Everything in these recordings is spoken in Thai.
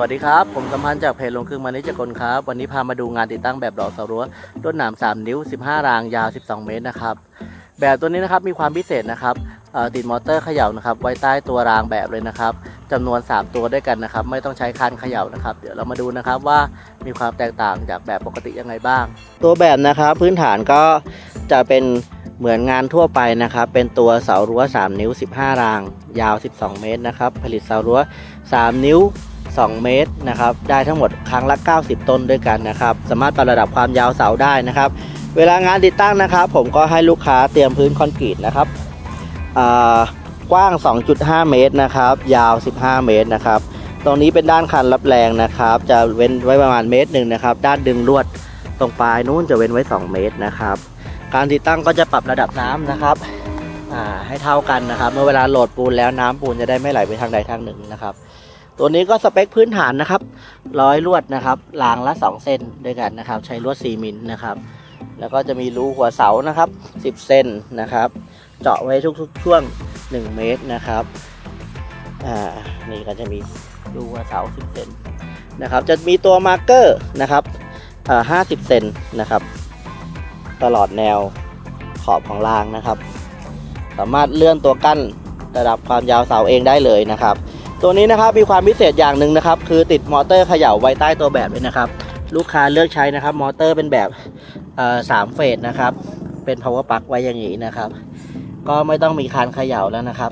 วัสดีครับ ผมสัมพันธ์จากเพจลงครึ่งมานิจกลครับ วันนี้พามาดูงานติดตั้งแบบดอกเสารั้วต้นหนาม 3 นิ้ว 15 รางยาว 12 เมตรนะครับ แบบตัวนี้นะครับมีความพิเศษนะครับติดมอเตอร์เขย่านะครับ ไว้ใต้ตัวรางแบบเลยนะครับจำนวน 3 ตัวด้วยกันนะครับ ไม่ต้องใช้คันเขย่านะครับ เดี๋ยวเรามาดูนะครับว่ามีความแตกต่างจากแบบปกติยังไงบ้าง ตัวแบบนะครับพื้นฐานก็จะเป็นเหมือนงานทั่วไปนะครับ เป็นตัวเสารั้ว 3 นิ้ว 15 ราง ยาว 12 เมตรนะครับ ผลิตเสารั้ว 3 นิ้ว 2 เมตรนะครับ ได้ทั้งหมดครั้งละ 90 ต้นด้วยกันนะครับ สามารถปรับระดับความยาวเสาได้นะครับ เวลางานติดตั้งนะครับ ผมก็ให้ลูกค้าเตรียมพื้นคอนกรีตนะครับกว้าง 2.5 เมตรนะครับ ยาว 15 เมตรนะครับ ตรงนี้เป็นด้านคันรับแรงนะครับ จะเว้นไว้ประมาณเมตรหนึ่งนะครับ ด้านดึงลวดตรงปลายนู้นจะเว้นไว้ 2 เมตรนะครับ การติดตั้งก็จะปรับระดับน้ำนะครับให้เท่ากันนะครับ เมื่อเวลาโหลดปูนแล้วน้ำปูนจะได้ไม่ไหลไปทางใดทางหนึ่งนะครับ ตัวนี้ก็สเปคพื้นฐานนะครับร้อยลวดนะครับรางละ 2 เส้นด้วยกันนะครับ ใช้ลวด4มิลนะครับ แล้วก็จะมีรูหัวเสานะครับ 10 เส้นนะครับ เจาะไว้ทุกๆช่วง 1 เมตรนะครับอ่านี่ก็จะมีรูหัวเสา 10 เซนนะครับ จะมีตัวมาร์กเกอร์นะครับอ่า50 เซนนะครับ ตลอดแนวขอบของรางนะครับ สามารถเลื่อนตัวกั้นระดับความยาวเสาเองได้เลยนะครับ ตัวนี้นะครับมีความพิเศษอย่างหนึ่งนะครับ คือติดมอเตอร์เขย่าไว้ใต้ตัวแบบเลยนะครับ ลูกค้าเลือกใช้นะครับ มอเตอร์เป็นแบบสามเฟสนะครับ เป็น power plug ไว้อย่างนี้นะครับ ก็ไม่ต้องมีคานเขย่าแล้วนะครับ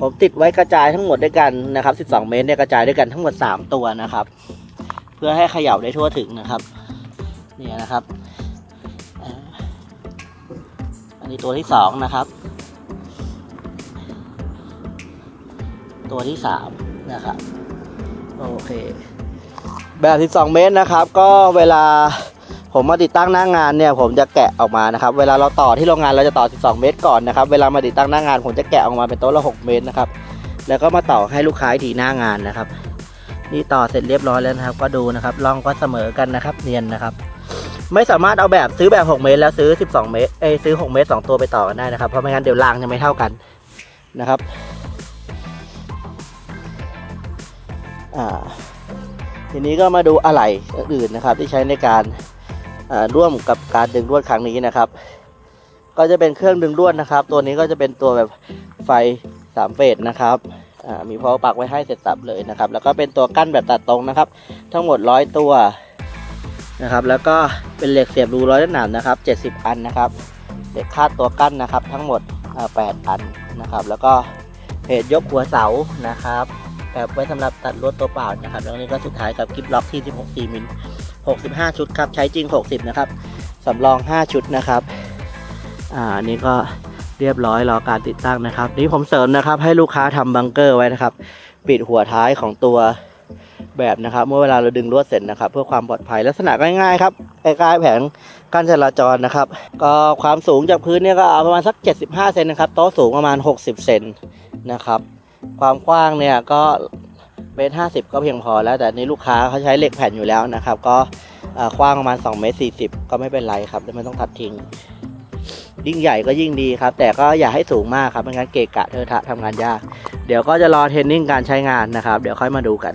ผมติดไว้กระจายทั้งหมดด้วยกันนะครับ 12 เมตรเนี่ยกระจายด้วยกันทั้งหมด 3 ตัวนะครับ เพื่อให้เขย่าได้ทั่วถึงนะครับนี่นะครับ อันนี้ตัวที่สองนะครับ ตัวที่สามนะครับโอเค แบบ12 เมตรนะครับ ก็เวลาผมมาติดตั้งหน้างานเนี่ยผมจะแกะออกมานะครับ เวลาเราต่อที่โรงงานเราจะต่อ 12 เมตรก่อนนะครับ เวลามาติดตั้งหน้างาน ผมจะแกะออกมาเป็นโต๊ะละ 6 เมตรนะครับ แล้วก็มาต่อให้ลูกค้าอีกทีหน้างานนะครับ นี่ต่อเสร็จเรียบร้อยแล้วนะครับ ก็ดูนะครับร่องก็เสมอกันนะครับ เนียนนะครับ ไม่สามารถเอาแบบซื้อแบบ 6 เมตร แล้วซื้อ 12 เมตร เอ้ซื้อ 6 เมตร 2 ตัวไปต่อกันได้นะครับ เพราะไม่งั้นเดี๋ยวรางจะไม่เท่ากันนะครับ อ่าทีนี้ก็มาดูอะไหล่อื่นนะครับ ที่ใช้ในการร่วมกับการดึงลวดครั้งนี้นะครับ ก็จะเป็นเครื่องดึงลวดนะครับ ตัวนี้ก็จะเป็นตัวแบบไฟสามเฟสนะครับมีพอปักไว้ให้เสร็จสับเลยนะครับ แล้วก็เป็นตัวกั้นแบบตัดตรงนะครับ ทั้งหมดร้อยตัวนะครับ แล้วก็เป็นเหล็กเสียบรูร้อยหนามนะครับเจ็ดสิบอันนะครับเหล็กคาดตัวกั้นนะครับ ทั้งหมดอ่าแปดอันนะครับ แล้วก็เพจยกหัวเสานะครับ แบบไว้สำหรับตัดลวดตัวเปล่านะครับแล้วนี่ก็สุดท้ายกับคลิปล็อกที่ 16 4มิล65 ชุดครับ ใช้จริง 60 นะครับสำรอง 5 ชุดนะครับ อ่านี่ก็เรียบร้อยรอการติดตั้งนะครับ นี่ผมเสริมนะครับ ให้ลูกค้าทำบังเกอร์ไว้นะครับ ปิดหัวท้ายของตัวแบบนะครับ เมื่อเวลาเราดึงลวดเสร็จนะครับ เพื่อความปลอดภัยลักษณะง่ายๆครับคล้ายๆแผงกั้นจราจรนะครับ ก็ความสูงจากพื้นเนี่ยก็เอาประมาณสัก 75 เซนนะครับโต๊ะสูงประมาณ 60 เซนนะครับ ความกว้างเนี่ยก็เมตรห้าสิบก็เพียงพอแล้ว แต่นี่ลูกค้าเขาใช้เหล็กแผ่นอยู่แล้วนะครับ ก็กว้างประมาณ2เมตร40ก็ไม่เป็นไรครับไม่ต้องตัดทิ้ง ยิ่งใหญ่ก็ยิ่งดีครับ แต่ก็อย่าให้สูงมากครับไม่งั้นเกะกะเทอะทะทำงานยาก เดี๋ยวก็จะรอเทรนนิ่งการใช้งานนะครับ เดี๋ยวค่อยมาดูกัน